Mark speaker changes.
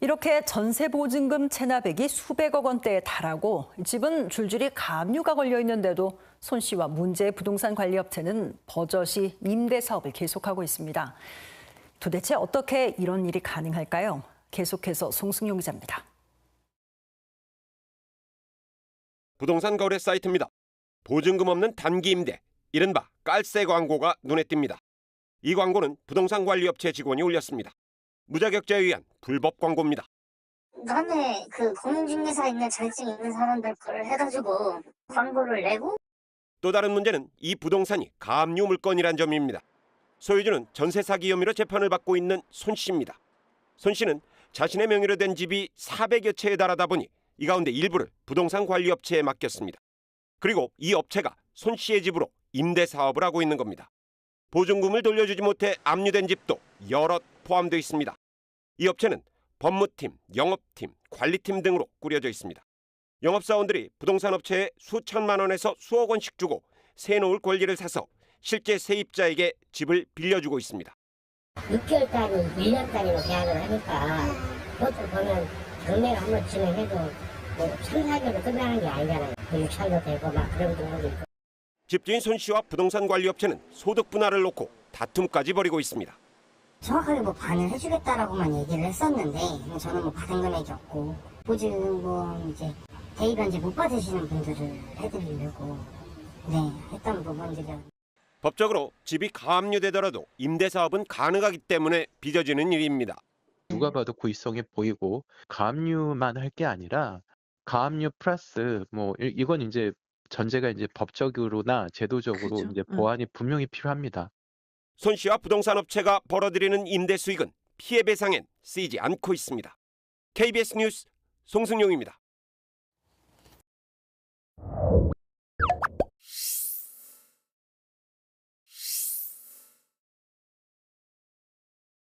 Speaker 1: 이렇게 전세 보증금 체납액이 수백억 원대에 달하고 집은 줄줄이 가압류가 걸려 있는데도 손 씨와 문제의 부동산 관리 업체는 버젓이 임대 사업을 계속하고 있습니다. 도대체 어떻게 이런 일이 가능할까요? 계속해서 송승용 기자입니다.
Speaker 2: 부동산 거래 사이트입니다. 보증금 없는 단기 임대, 이른바 깔세 광고가 눈에 띕니다. 이 광고는 부동산 관리 업체 직원이 올렸습니다. 무자격자에 의한 불법 광고입니다.
Speaker 3: 남의 그 공인중개사 있는 자격증 있는 사람들 걸 해가지고 광고를 내고
Speaker 2: 또 다른 문제는 이 부동산이 가압류 물건이란 점입니다. 소유주는 전세 사기 혐의로 재판을 받고 있는 손 씨입니다. 손 씨는 자신의 명의로 된 집이 400여 채에 달하다 보니 이 가운데 일부를 부동산 관리 업체에 맡겼습니다. 그리고 이 업체가 손 씨의 집으로 임대 사업을 하고 있는 겁니다. 보증금을 돌려주지 못해 압류된 집도 여럿 포함되어 있습니다. 이 업체는 법무팀, 영업팀, 관리팀 등으로 꾸려져 있습니다. 영업사원들이 부동산 업체에 수천만 원에서 수억 원씩 주고 세놓을 권리를 사서 실제 세입자에게 집을 빌려주고 있습니다.
Speaker 4: 6개월 단위, 1년 단위로 계약을 하니까 그것도 보면 경매를 한번 진행해도 뭐 3, 4개월로 끝나는 게 아니잖아요. 6천도 되고 막 그런 경우도 있고.
Speaker 2: 집주인 손 씨와 부동산 관리 업체는 소득 분할을 놓고 다툼까지 벌이고 있습니다.
Speaker 4: 정확하게 뭐 반을 해주겠다라고만 얘기를 했었는데 저는 뭐 받은 금액이 없고 보증금 이제 대입 현재 못 받으시는 분들을 해드리려고 네 했던 부분들이
Speaker 2: 법적으로 집이 가압류되더라도 임대 사업은 가능하기 때문에 빚어지는 일입니다.
Speaker 5: 누가 봐도 고의성이 보이고 가압류만 할 게 아니라 가압류 플러스 뭐 이- 이건 이제 전제가 이제 법적으로나 제도적으로
Speaker 1: 그죠.
Speaker 5: 이제
Speaker 1: 음.
Speaker 5: 보완이 분명히 필요합니다.
Speaker 2: 손 씨와 부동산 업체가 벌어들이는 임대 수익은 피해 배상엔 쓰이지 않고 있습니다. KBS 뉴스 송승용입니다.